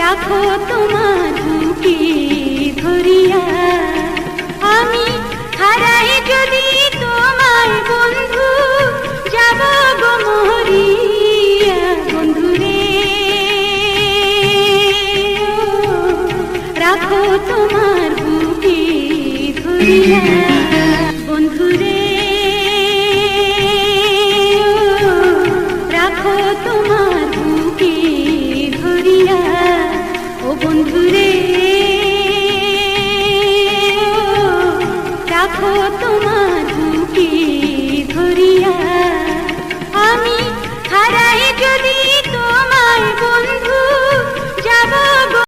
রাখো তোমার ঝুঁকি ধরিয়া। আমি হারাই যদি তোমার বন্ধু, যাব গো মরিয়া বন্ধু রে রাখো তোমার বুকে ধরিয়া। তোমার বুকে ধরিয়া ও বন্ধুরে রাখো তোমার বুকে